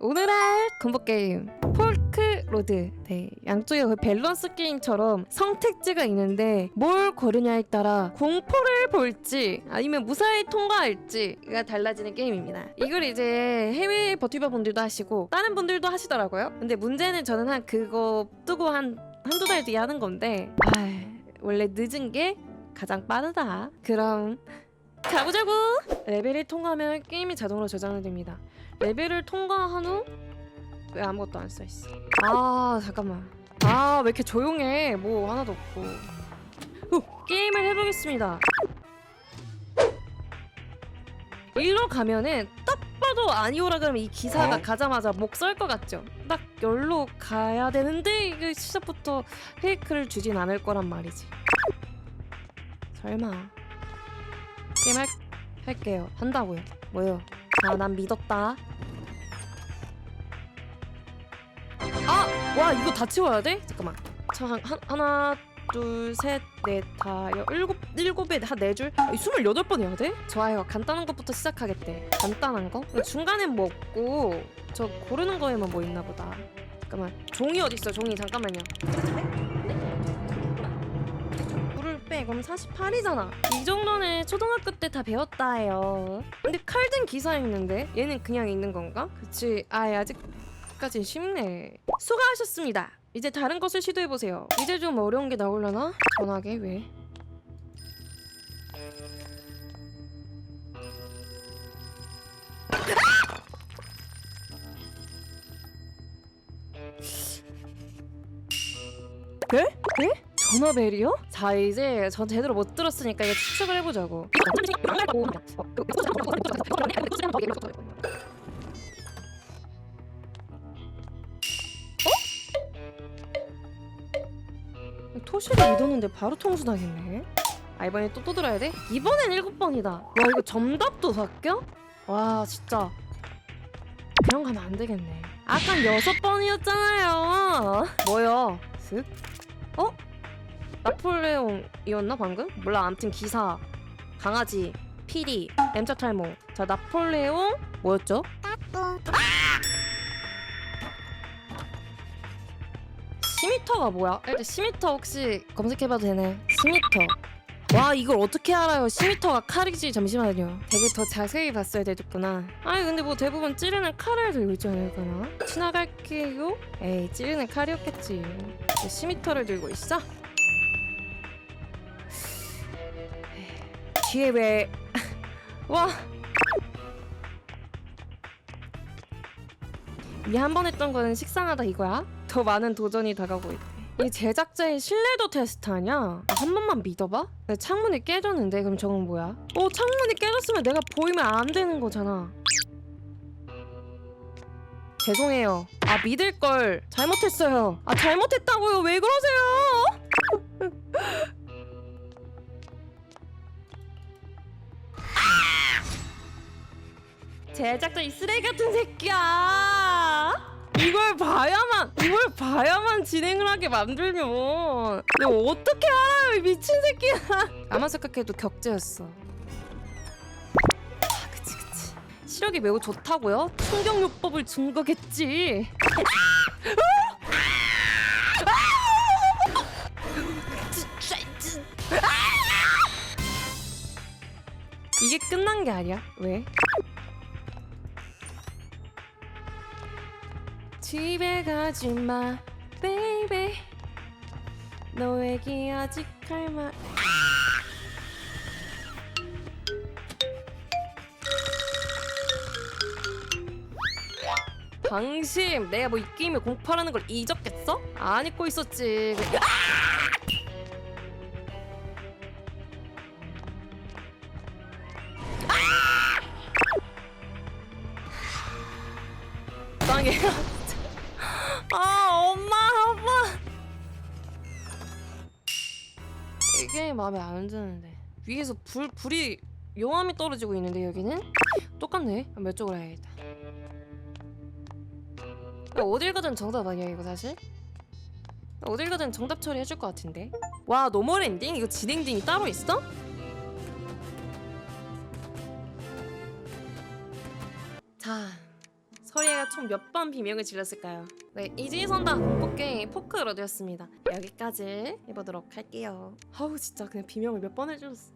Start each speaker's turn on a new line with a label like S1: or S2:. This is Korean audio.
S1: 오늘 할 공포 게임 폴크 로드. 네, 양쪽에 거의 밸런스 게임처럼 선택지가 있는데 뭘 고르냐에 따라 공포를 볼지 아니면 무사히 통과할지가 달라지는 게임입니다. 이걸 이제 해외 버튜버 분들도 하시고 다른 분들도 하시더라고요. 근데 문제는 저는 한 그거 뜨고 한 한두 달 뒤에 하는 건데 아 원래 늦은 게 가장 빠르다. 그럼 가보자고. 레벨을 통과하면 게임이 자동으로 저장이 됩니다. 레벨을 통과한 후 왜 아무것도 안 써 있어? 아 잠깐만. 아 왜 이렇게 조용해? 뭐 하나도 없고. 후, 게임을 해보겠습니다. 일로 가면은 딱 봐도 아니오라 그러면 이 기사가
S2: 어?
S1: 가자마자 목 썰 것 같죠? 딱 열로 가야 되는데 이게 시작부터 페이크를 주진 않을 거란 말이지. 설마 게임 할, 할게요. 한다고요. 뭐요? 아, 난 믿었다. 아! 와, 이거 다 치워야 돼? 잠깐만. 자, 한, 한, 하나, 둘, 셋, 넷, 다, 여, 일곱, 일곱에 한 네 줄? 아, 스물여덟 번 해야 돼? 좋아요. 간단한 것부터 시작하겠대. 간단한 거? 중간엔 뭐 없고, 저 고르는 거에만 뭐 있나 보다. 잠깐만. 종이 어딨어, 종이. 잠깐만요. 빼. 그럼 48이잖아. 이 정도는 초등학교 때 다 배웠다요. 근데 칼든 기사 있는데 얘는 그냥 있는 건가? 그치. 아 아직까지 쉽네. 수고하셨습니다. 이제 다른 것을 시도해 보세요. 이제 좀 어려운 게 나오려나? 전화게 왜? 네? 네? 전화벨이요? 자 이제 전 제대로 못 들었으니까 이거 추측을 해보자고 어? 토시를 믿었는데 바로 통수 당했네 아 이번에 또 또 들어야 돼? 이번엔 일곱 번이다 와 이거 정답도 바뀌어? 와 진짜 그냥 가면 안 되겠네 아까 여섯 번이었잖아요 뭐요? 슥? 어? 나폴레옹이었나 방금? 몰라 아무튼 기사 강아지 피리 램짝 탈모 자 나폴레옹 뭐였죠? 시미터가 뭐야? 일단 시미터 혹시 검색해봐도 되나요? 시미터 와 이걸 어떻게 알아요? 시미터가 칼이지 잠시만요 되게 더 자세히 봤어야 되겠구나 아니 근데 뭐 대부분 찌르는 칼을 들고 있지 않을까나? 지나갈게요? 에이 찌르는 칼이었겠지 시미터를 들고 있어? 뒤에 왜... 와... 이 한 번 했던 거는 식상하다 이거야? 더 많은 도전이 다가오고 있대 이 제작자의 신뢰도 테스트 하냐? 아, 한 번만 믿어봐? 내 창문이 깨졌는데 그럼 저건 뭐야? 어 창문이 깨졌으면 내가 보이면 안 되는 거잖아 죄송해요 아 믿을 걸 잘못했어요 아 잘못했다고요 왜 그러세요? 제작자 이 쓰레기 같은 새끼야. 이걸 봐야만 이걸 봐야만 진행을 하게 만들면 내가 어떻게 알아요 이 미친 새끼야. 아마 생각해도 격제였어. 아 그치 그치. 시력이 매우 좋다고요? 충격요법을 준 거겠지. 이게 끝난 게 아니야? 왜? 집에 가지 마, 베이베. 너에게 아직 할 말. 방심, 내가 뭐 이 게임에 공포라는 걸 잊었겠어? 안 잊고 있었지. 땅이에요. 아 엄마 아빠 이게 마음에 안 드는데. 위에서 불 불이 용암이 떨어지고 있는데 여기는? 똑같네. 몇 쪽으로 해야겠다. 야, 어딜 가든 정답 아니야 이거 사실? 어딜 가든 정답 처리해줄 것 같은데. 와 노멀 엔딩 이거 진행딩이 따로 있어? 총 몇 번 비명을 질렀을까요? 네, 이지선다 공포 게임 포크로드였습니다. 여기까지 해보도록 할게요. 아우 진짜 그냥 비명을 몇 번 해줬어.